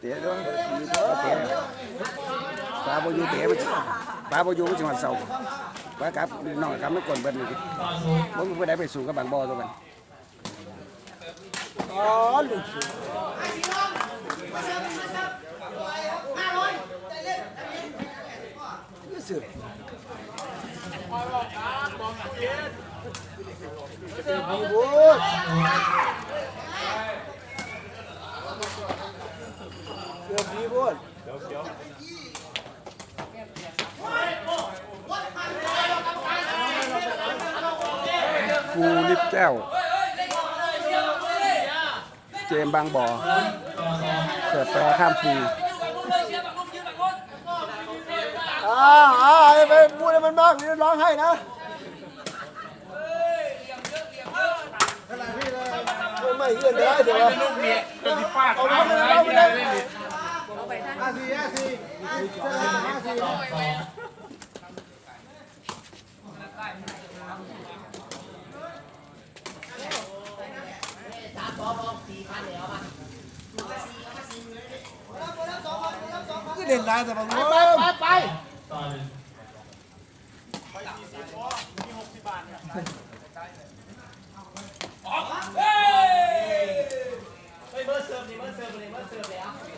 เตะด้วยเตะปลาโบอยูเตะมันปลาโบอยูมันจังหวัดเสาปลากับน้องกับไม่กวนเบิ้ลนี่ผมไม่ได้ไปสู่กับบางบ่อตัวมันอ๋อลูกศิษย์รู้สึกมีบุญ เดี๋ยวมีบุญฟูลิปแก้ว เจมส์บางบ่อเสิร์ฟแปรข้ามฟูอ่าอ่าไปพูดให้มันบ้างนี่ร้องให้นะไม่เอื้อนได้เดี๋ยวเอาไว้เลยเอาไว้เลย ก็เด่นได้แต่บางคนไปไปไปดีครับแต่ว่าดูก็จะเพิ่งถึงอยู่เ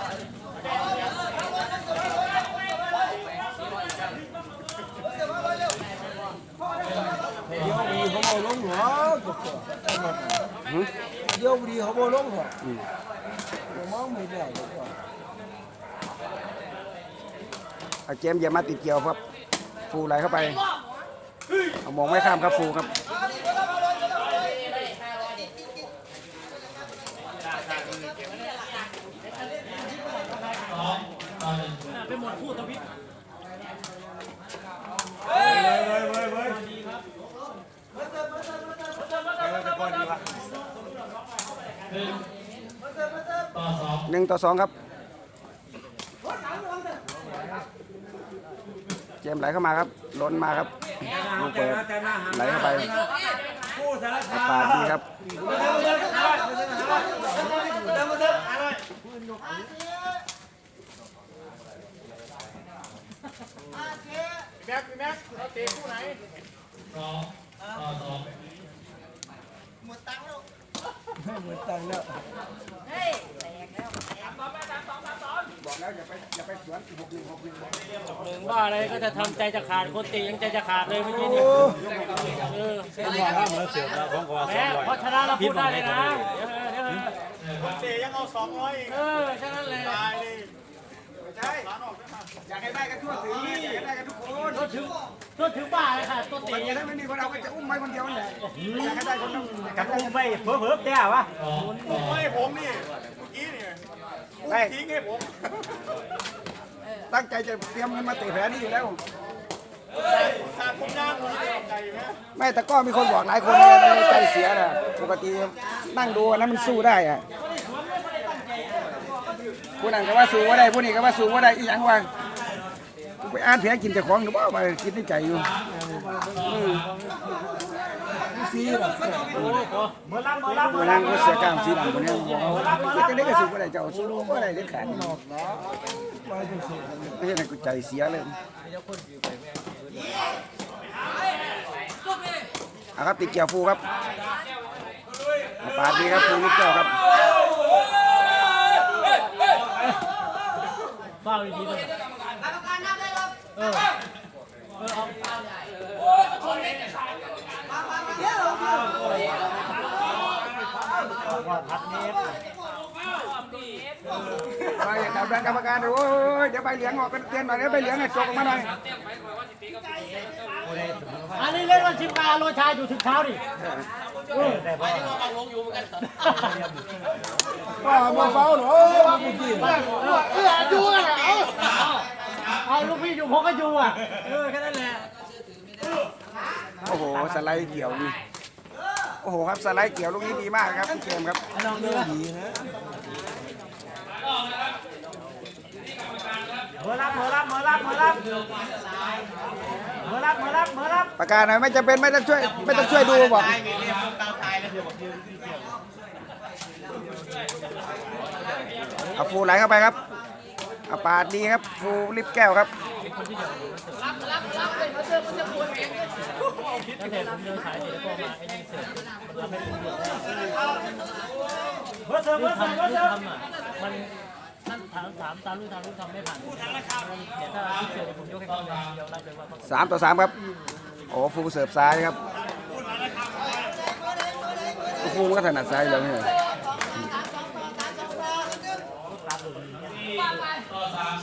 เดี๋ยวดีเขาบอกลงหัวผมมองไม่ได้เลยว่าเอาเจมส์อย่ามาติดเกี่ยวครับ ฟูไหลเข้าไปเอามองไม่ข้ามครับฟูครับห นึ่งต่อสองครับเจมส์ไหลเข้ามาครับล้นมาครับลูกเปิดไหลเข้าไปปาดดีครับเหมือนตังแล้วบอกแล้ว อย่าไปอย่าไปสวนหกหนึ่งหกหนึ่งหนึ่งว่าอะไรก็จะทำใจจะขาดคนตียังใจจะขาดเลยเมื่อกี้นี่เออแม้เพราะชนะเราพูดได้เลยนะเดี๋ยวเดี๋ยวเตะยังเอาสองร้อยเออแค่นั้นเลยตายเลยอยากให้ได้กันทั่วถึงอยากให้ได้กันทุกคนก็ถึงก็ถึงบ้าเลยค่ะตัวตีมันจะไม่มีคนเอาก็จะอุ้มไว้คนเดียวนั่นแหละอยากให้ได้คนต้องกับอุ้มไม่เพิ่มเพิ่มแต่วะไม่ให้ผมนี่เมื่อกี้นี่ ได้ ทิ้งให้ผมตั้งใจจะเตรียมเงินมาเตะแผลนี่อยู่แล้ว สาดผมย่างเลยใจไหมไม่แต่ก็มีคนบอกหลายคนเลยมันเลยใจเสียนะปกตินั่งดูอันนั้นมันสู้ได้อะผู้นั้นก็ว่าสู้ว่าได้ผู้นี้ก็ว่าสู้ว่าได้อีหยังว่ากูไปอ่านแผลกินเจะของหรือเปล่าไปคิดในใจอยู่อืม ซีหรอเมื่อรับเมื่อรับผู้นั้นก็เสียกล้ามสีดำคนนี้บอกจะได้ก็สู้ว่าได้เจ้าสู้ว่าได้เด็ดขาดไม่ใช่ในกูใจเสียเลยเอาครับติเกียวฟูครับปาดีครับฟูลูกเจ้าครับบ้าวิธีเลยเออเออเอา ไปกับแรงกรรมการโอ้ยเดี๋ยวใบเหลืองออกเป็นเตียนหน่อยเดี๋ยวใบเหลืองให้โจกออกมาหน่อยอันนี้เล่นวันชิมกาโรชาอยู่ถึงเช้าดิว่ามาเฝ้าหรอเมื่อกี้เออเออดูกันเหรอเอาเอาลูกพี่อยู่ผมก็อยู่อะเออแค่นั้นแหละโอ้โหสไลด์เกี่ยวนี่ โอ้โหครับสไลด์เกี่ยวลูกนี้ดีมากครับคุณเกมครับเมื่อรับเมื่อรับเมื่อรับเมื่อรับเมื่อรับเมื่อรับเมื่อรับประกาศหน่อยไม่จะเป็นไม่ต้องช่วยไม่ต้องช่วยดูบอกเอาฟูไหลเข้าไปครับเอาปาดดีครับฟูลิฟต์แก้วครับ ตั้งแต่ผมเดินสายเดี๋ยวก็มาไอ้นี่เสร็จมันทำให้ผมเดือดร้อนเมื่อเสร็จเมื่อเสร็จเมื่อเสร็จทำอะมันท่านถามถามตามรู้ทางรู้ทำไม่ผ่านเดี๋ยวถ้าที่เสร็จผมยกให้เขาเลยเดี๋ยวไล่ไปว่าเขาสามต่อสามครับ โอ้ฟูเสิร์ฟซ้ายครับฟูมันก็ถนัดซ้ายอยู่แล้วนี่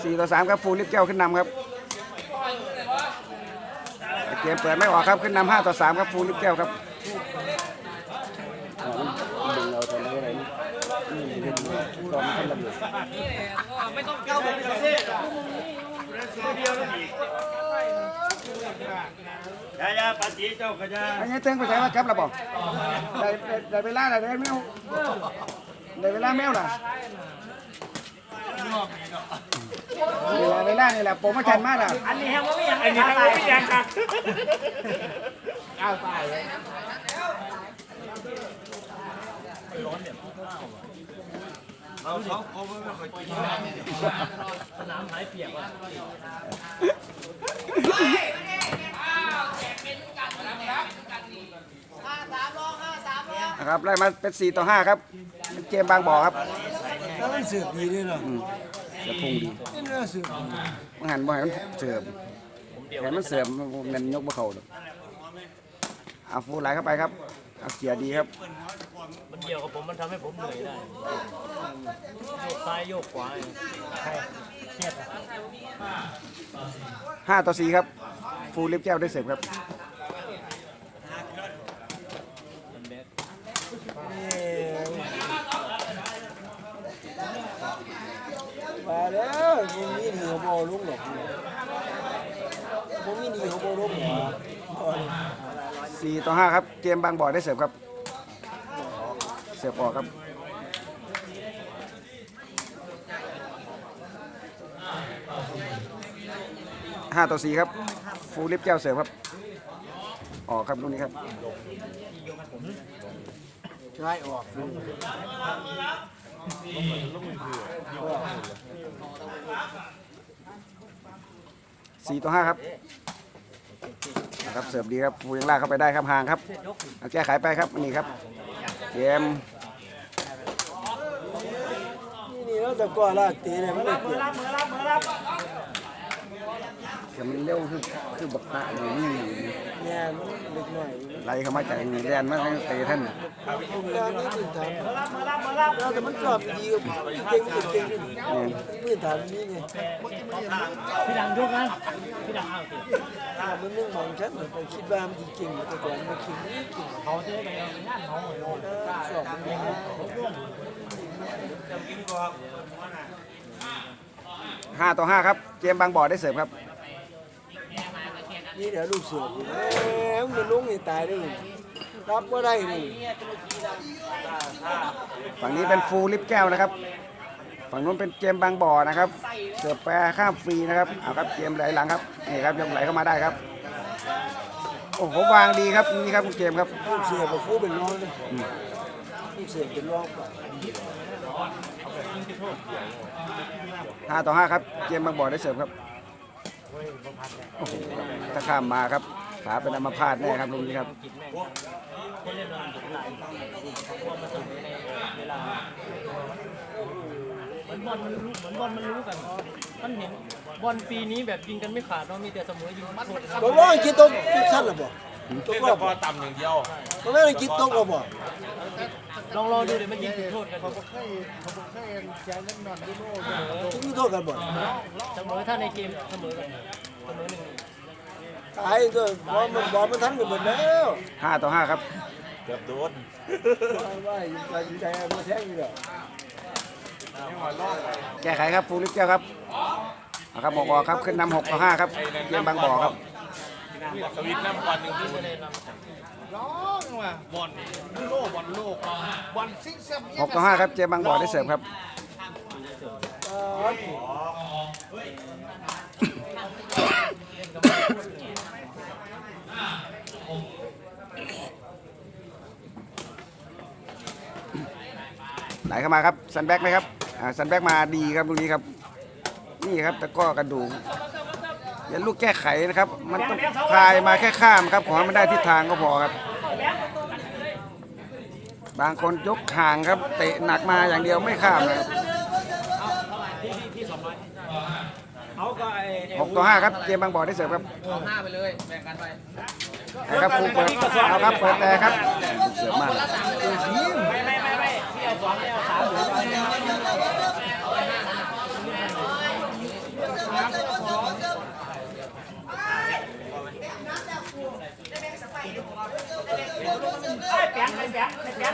สี่ต่อสามครับฟูลิฟแก้วขึ้นนำครับ เกมเปิดไม่ออกครับขึ้นนำห้าต่อสามครับฟูลิฟต์แก้วครับอ๋อมันดึงเอาตอนนี้อะไรนี่นี่ดึงตอนมันขึ้นระเบิดยายาปฏิเจ้าก็จะอันนี้เติ้งไปใช้ว่าครับเราบอกได้ได้ได้เวลาได้ได้แมวได้เวลาแมวล่ะ นี่แหละเวลานี่แหละโปรโมชั่นมากอะอันนี้แฮมว่าไม่ยังไอ้นี่ทำไม่ยังค่ะสนามหายเปียกว่ะนะครับไล่มาเป็น 4 ต่อ 5 ครับเป็นเกมบางบ่อครับแล้วมันเสือกดีด้วยเนาะ เสือพุงดีนี่น่าเสือกมันหันบ่ให้มันเสือมเห็นมันเสือมเงินยกบ่เข้าดอกเอาฟูไหลเข้าไปครับเอาเกียร์ดีครับ มันเกี่ยวกับผมมันทำให้ผมเหนื่อยได้โยกซ้ายโยกขวาใครเครียดอะ5ต่อ4ครับ ฟูลิฟต์แก้วได้เสิร์ฟครับ แล้วมึงนี่ดีเขาบอลุกหรอกมึงนี่ดีเขาบอลุกหรอ4ต่อ5ครับ เกมบางบ่อได้เสิร์ฟครับ เสิร์ฟออกครับห้าต่อสี่ครับ ฟูลิฟต์แก้วเสิร์ฟครับ ออกครับลูกนี้ครับใช่ออก สี่ต่อห้าครับนะครับเสิร์ฟดีครับฟูยังลากเข้าไปได้ครับห่างครับเอาแก้ไขไปครับนี่ครับเกมนี่แล้วแต่ก่อนละตีเลยมันไม่เปลี่ยน เมื่อรับเมื่อรับเกมมันเร็วคือคือบักตะเลยนี่เนี่ยมันเล็กหน่อยไหลเข้ามาจากนี่แดนมาทั้งเตะท่านผมการนี่พื้นฐานแล้วแต่มันชอบดีกับเก่งเก่งพื้นฐานนี้ไงพี่ดังยกนะพี่ดังเอาสิถ้ามันนึ่องมองฉันไปคิดว่ามันเก่งแต่ก่อนมันเก่งนี่เก่งเขาจะไปงานเขาเลยชอบมันห้าต่อห้าครับ เกมบางบ่อได้เสิร์ฟครับ นี่เดี๋ยวลูกเสือกแหมมันลุงนี่ตายได้รับก็ได้นี่ฝั่งนี้เป็นฟูลิฟต์แก้วนะครับ ฝั่งนู้นเป็นเกมบางบ่อนะครับ เสิร์ฟแปรข้ามฟรีนะครับเอาครับเกมไหลหลังครับนี่ครับยังไหลเข้ามาได้ครับโอ้โหวางดีครับนี่ครับคุณเกมครับลูกเสือกกับคู่เป็นร้องเลยลูกเสือกเป็นร้องห้าต่อห้าครับเกมบางบ่อได้เสิร์ฟครับ ถ้าข้ามมาครับขาเป็นอัมพาตแน่ครับลุงนี้ครับคนเล่นมันถึงหลายพวกมันถึงในเวลาเหมือนบอลมันรู้เหมือนบอลมันรู้กันมันเห็นบอลปีนี้แบบยิงกันไม่ขาดเนาะมีแต่เสมอยิงโทษตัวร้องคิดตกชั้นหรือเปล่าตกรอบพอต่ำอย่างเดียวตัวไม่ได้คิดตกหรือเปล่า ลองรอดูเดี๋ยวมันยิงจุดโทษกันที่โทษกันบ่เสมอถ้าในเกมเสมอกันเสมอหนึ่งตายตัวบอลมันบอลมันทันกันหมดแล้วห้าต่อห้าครับเกือบโดนว่ายิงใจยิงใจมันแท้งอยู่แล้วแก้ไขครับฟูลิฟต์แก้วครับเอาครับบอกออกครับขึ้นนำหกต่อห้าครับเกมบางบ่อครับสวิตน้ำควันหนึ่งคูณ ร้องว่ะบอลโลกบอลโลกบอลซิงแซ่บหกต่อห้าครับเจมบางบ่อได้เสิร์ฟครับไหลเข้ามาครับซันแบ็กไหมครับซันแบ็กมาดีครับลูกนี้ครับ นี่ครับตะก้อกระดูก อย่าลูกแก้ไขนะครับ มันต้องพายมาแค่ข้ามครับ ขอให้มันได้ทิศทางก็พอครับ บางคนยกห่างครับ เตะหนักมาอย่างเดียวไม่ข้ามนะครับเอาก็ไอ้หกต่อห้าครับเกมบางบ่อได้เสิร์ฟครับเอาห้าไปเลยแบ่งกันไปนะครับครูเปิดเอาครับเปิดแต่ครับเสิร์ฟมากไม่ไม่ไม่ไม่ที่เอาสองเอาสามหรือเอา ไอ้แปงไอ้แปงไอ้แปง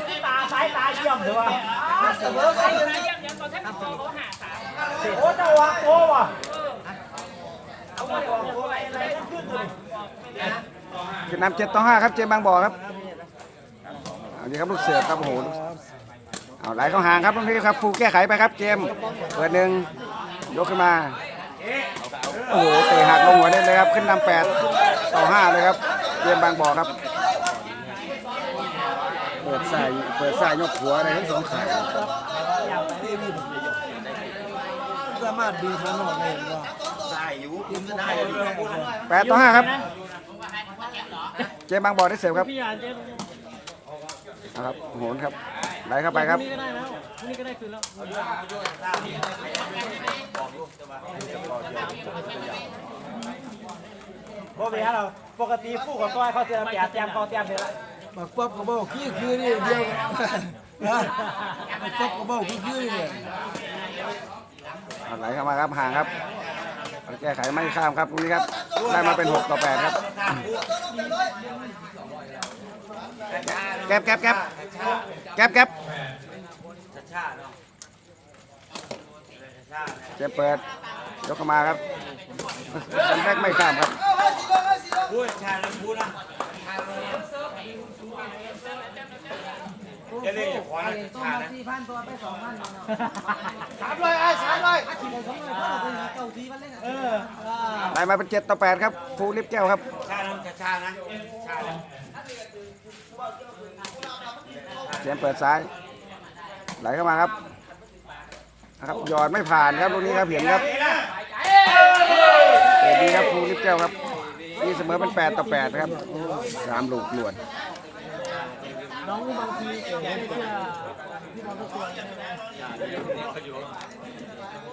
ตาซ้ายตาเยี่ยมเถอะวะเสมอกันเลยเยี่ยมเยี่ยมตอนแท้เขาหาสามโอ้จะวางโอ้วะเอาไปวางโอ้อะไรอะไรขึ้นเลยคือนำเจ็ดต่อห้าครับเจมบางบ่อครับเอาดีครับลูกเสิร์ฟครับโอ้โหลูกเอาไหลเข้าห่างครับตรงนี้ครับฟูแก้ไขไปครับเกมเปิดหนึ่งยกขึ้นมาโอ้โหเตะหักลงหัวได้เลยครับขึ้นนำแปดต่อห้าเลยครับเกมบางบ่อครับเปิด สายเปิดสายยกหัวอะไรทั้งสองขาสามารถดีขนาดนี้ว่าแปดต่อห้าครับ เจมบางบ่อได้เสิร์ฟครับพี่อ่านเจ๊เอาครับโหนครับไหลเข้าไปครับนี่ก็ได้แล้วนี่ก็ได้คืนแล้วบ่เป็นเราปกติผู้กับตัวเขาเสียแปดแต้มเขาแต้มเดียวละ บักป๊อบก็บอกขี้คือนี่เดียวนะบักป๊อบก็บอกขี้คือนี่เอาไหลเข้ามาครับห่างครับแก้ไขไม่ข้ามครับตรงนี้ครับได้มาเป็น 6 ต่อ 8 ครับแก๊บแก๊บแก๊บแก๊บแก๊บเจะเปิด ยกเข้ามาครับสันแรกไม่ข้ามครับ สามร้อยไอ้สามร้อยเออได้มาเป็น7ต่อ8ครับฟูลิฟแก้วครับชานะชานะชานะเสียงเปิดซ้าย ไหลเข้ามาครับนะครับหยอดไม่ผ่านครับตรงนี้ครับเห็นครับเตะดีครับฟูลิฟแก้วครับนี่เสมอเป็น8ต่อ8ครับสามลูกหลวด น้องบางทีเอ๋ไม่เชื่พี่บอลก็ตัวใช่ไหม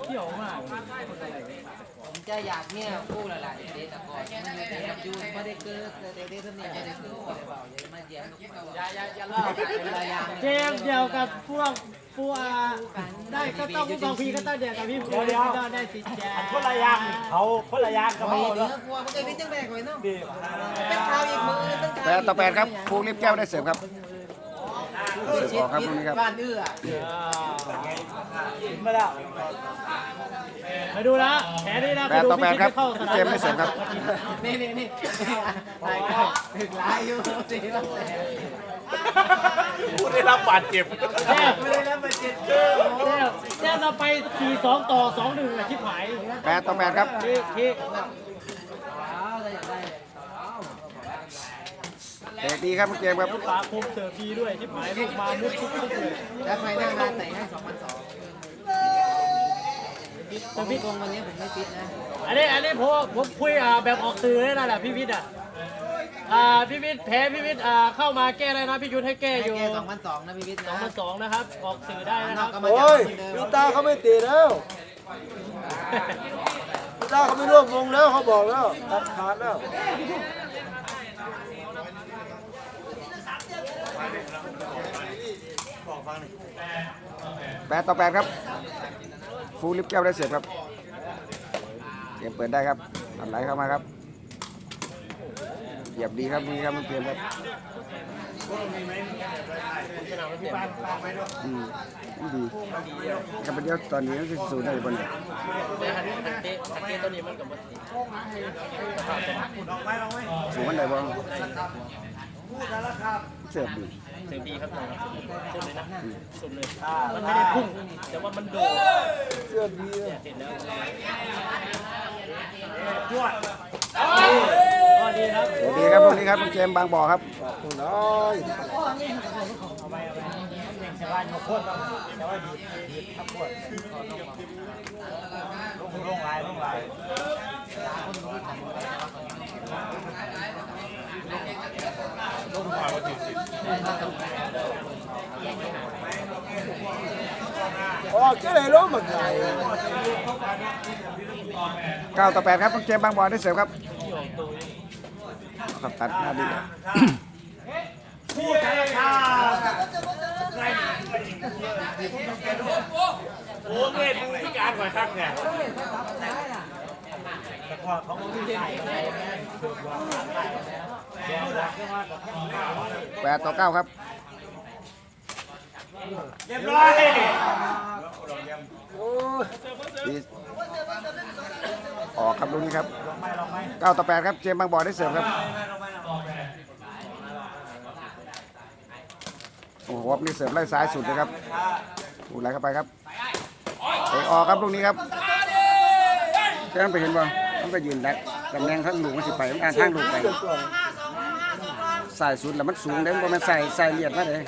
เขี่ยวมากผมจะอยากเนี่ยกู้หลายๆเดตะกอนมันอยู่ในยูนไม่ได้เกิดเดเดเท่านี้ไม่ได้เกิดไม่ได้เบาอย่ามาแย้มอย่าอย่าอย่าล่อเวลายางเกมเดียวกับพวกปัวได้ก็ต้องบางทีก็ต้องเดียวกับพี่ปัวเดียวได้สิแจคนละยางเขาคนละยางกับมีเขาเนื้อกลัวมันจะมีจังแบกไว้เนาะเป็นข่าวอีกมือตั้งแปดต่อแปดครับฟูลิฟแก้วได้เสร์ฟครับ สิร์ฟออกครับตรงนี้ครับ บ้านเอื้อมาแล้วมาดูนะแผนนี้นะแปดต่อแปดครับ เกมได้เสร์ฟครับ นี่นี่นี่ตายก็ถึงลายอยู่สี่แล้วแต่ผู้ได้รับบาดเจ็บแจ้ไม่ได้แล้วมาเจ็ดเกมแจ้แจ้เราไปสี่สองต่อสองหนึ่งอะชิบหายแปดต่อแปดครับที่ที่เอาอะไรอย่างไร เตะดีครับเกมครับปาคมเสิร์ฟดีด้วยชิบหายลูกมามุดทุกทุกเลยแล้วใครนั่งร้านไหนให้สองพันสองแต่พี่กงวันนี้ผมไม่ฟิตนะ อันนี้อันนี้ผมผมคุยอ่าแบบออกสื่อเลยนะแหละพี่วิทย์อะอ่าพี่วิทย์แพ้พี่วิทย์อ่าเข้ามาแก้เลยนะพี่ยุทธให้แก้ให้อยู่แกสองพันสองนะพี่วิทย์สองนะพันสองนะครับ ออกสื่อได้นะนคอรักบก็มาจากโอ้ยเหมือนเดิมพี่ตาเขาไม่ตีแล้วพี่ตาเขาไม่ร่วมวงแล้วเขาบอกแล้วตัดขาดแล้ว แปดต่อแปดครับ ฟูลิฟแก้วได้เสิร์ฟครับเกมเปิดได้ครับอันไหลเข้ามาครับเหยียบดีครับนี่ครับมันเกมครับอืมดีกับเดียวตอนนี้ก็สูดได้บนเนี่ยแต่ฮันฮันเตะเตะตอนนี้มันกับมันสูงมันได้บ้าง เสิร์ฟดีเสียงดีครับน้องสุดเลยนะสุดเลย มันไม่ได้พุ่ง แต่ว่ามันโดดเสื้อดีเลยเสร็จแล้วดีครับดีครับลูกนี้ครับเจมส์บางบ่อครับคุณน้อยเอาไปเอาไปเองชาวบ้านมาโคตรแต่ว่าดีดีครับโคตรลงลงลายลงลาย อ๋อแค่ไหนรู้มันไง9ต่อ8ครับเจมบางบ่อได้เสิร์ฟครับครับตัดหน้าดีโอ้เล่นพิการกว่าทักไง แต่พอเขาไม่ได้ถูกวางได้แล้วแดงรักก็ว่ากับแค่8ต่อ9ครับ เรียบร้อยโอ้ดีออกครับลูกนี้ครับลงไหมลงไหม9ต่อ8ครับ เจมส์บางบ่อได้เสร์ฟครับ โอ้โหวับนี่เสร์ฟไล่ซ้ายสุดเลยครับดูไหลเข้าไปครับเตะออกครับลูกนี้ครับแค่นั้นไปเห็นบ่ มันไปยืนดักตำแหน่งข้างหลูกมันสิไปมันอ่านทางหลูกไปสายสุดแล้วมันสูงเด้มันบ่แมันใส่ใส่เลียดมาเลย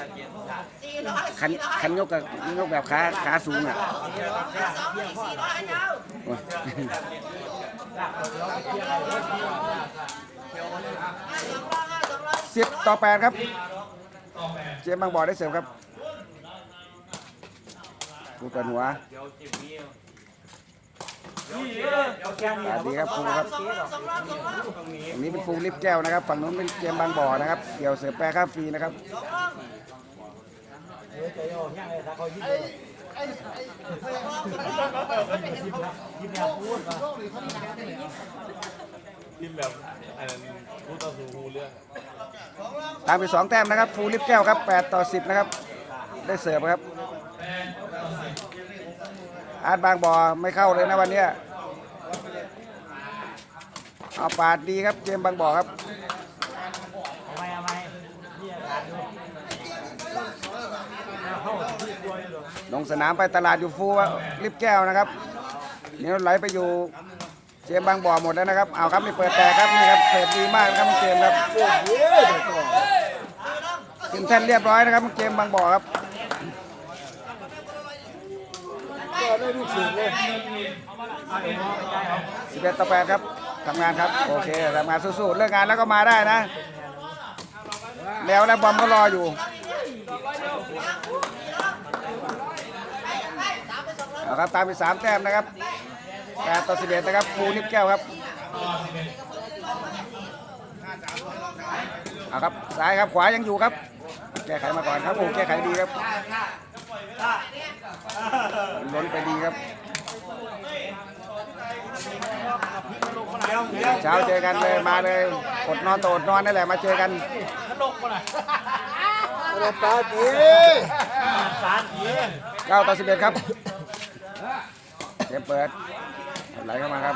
คันคันยกกับยกแบบขาขาสูงอะสิบต่อแปดครับ เจมบางบ่อได้เสิร์ฟครับฟูเปิดหัว สวัสดีครับฟูครับอันนี้เป็นฟูลิฟต์แก้วนะครับ ฝั่งนู้นเป็นเจมส์บางบ่อนะครับ เกี่ยวเสิร์ฟแปรข้ามฟรีนะครับเฮ้ยใจโยกยังไงถ้าเขายิ้มยิ้มแนวพูดป่ะทีมแบบอันนั้นผู้ต่อสู้รู้เรื่องตามไปสองแต้มนะครับฟูลิฟต์แก้วครับแปดต่อสิบนะครับ ได้เสิร์ฟครับ อาร์ตบางบ่อไม่เข้าเลยนะวันเนี้ยเอาปาดดีครับเจมส์บางบ่อครับเอาไหมเอาไหมนี่อาการดูเข้าที่ตัวอยู่ลงสนามไปตลาดอยู่ฟูลิฟต์แก้วนะครับเนี่ยวไหลไปอยู่เจมส์บางบ่อหมดแล้วนะครับ เอาครับนี่เปิดแต่ครับนี่ครับเสิร์ฟดีมากนะครับเจมส์ครับเสื้อดีเลยตัวขึ้นแท่นเรียบร้อยนะครับเจมส์บางบ่อครับ ก็ได้ลูกศิษย์เลย11ต่อ8ครับทำงานครับ โอเคทำงานสู้ๆเลิกงานแล้วก็มาได้นะ แล้วแล้วบอมก็รออยู่เอาครับตามไปสามแต้มนะครับ8ต่อ11นะครับฟูนิบแก้วครับเอาครับซ้ายครับขวายังอยู่ครับ แก้ไขมาก่อนครับโอ้แก้ไขดีครับ ล้นไปดีครับ เช้าเจอกันเลยมาเลยอดนอนโตอดนอนนั่นแหละมาเจอกันอะไรปาดี9ต่อ11ครับเกมเปิดไหลเข้ามาครับ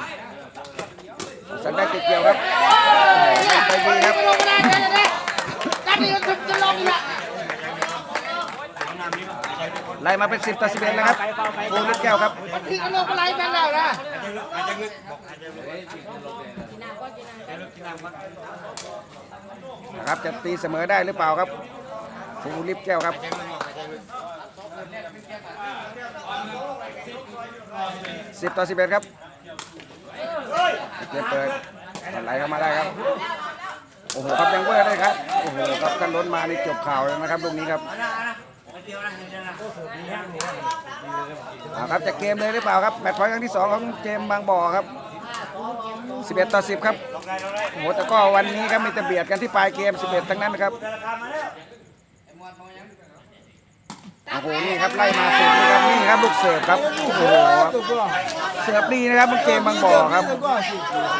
สันได้ติดเกี่ยวครับไปดีครับ ไล่มาเป็น10ต่อ11นะครับฟูนิดแก้วครับนะครับจะตีเสมอได้หรือเปล่าครับฟูลิฟแก้วครับสิบต่อสิบเอ็ดครับเกมเปิดไหลเข้ามาได้ครับ โอ้โหครับยังเวอร์ได้ครับ โอ้โหครับกันล้นมานี่จบข่าวแล้วนะครับลูกนี้ครับ เอาครับจะเกมเลยหรือเปล่าครับแมตช์พอยต์ครั้งที่สองของเกมบางบ่อครับ11ต่อ10 ครับโอ้โหแต่ก็วันนี้ครับมีแต่เบียดกันที่ปลายเกม 11 ทั้งนั้นนะครับโอ้โหนี่ครับไล่มาสิร์ฟนี่ครับนี่ครับลูกเสิร์ฟครับโอ้โหครับเสิร์ฟดีนะครับมันเกมบางบ่อครับ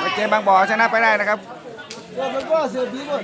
มันเกมบางบ่อชนะไปได้นะครับเสื้อดีหมด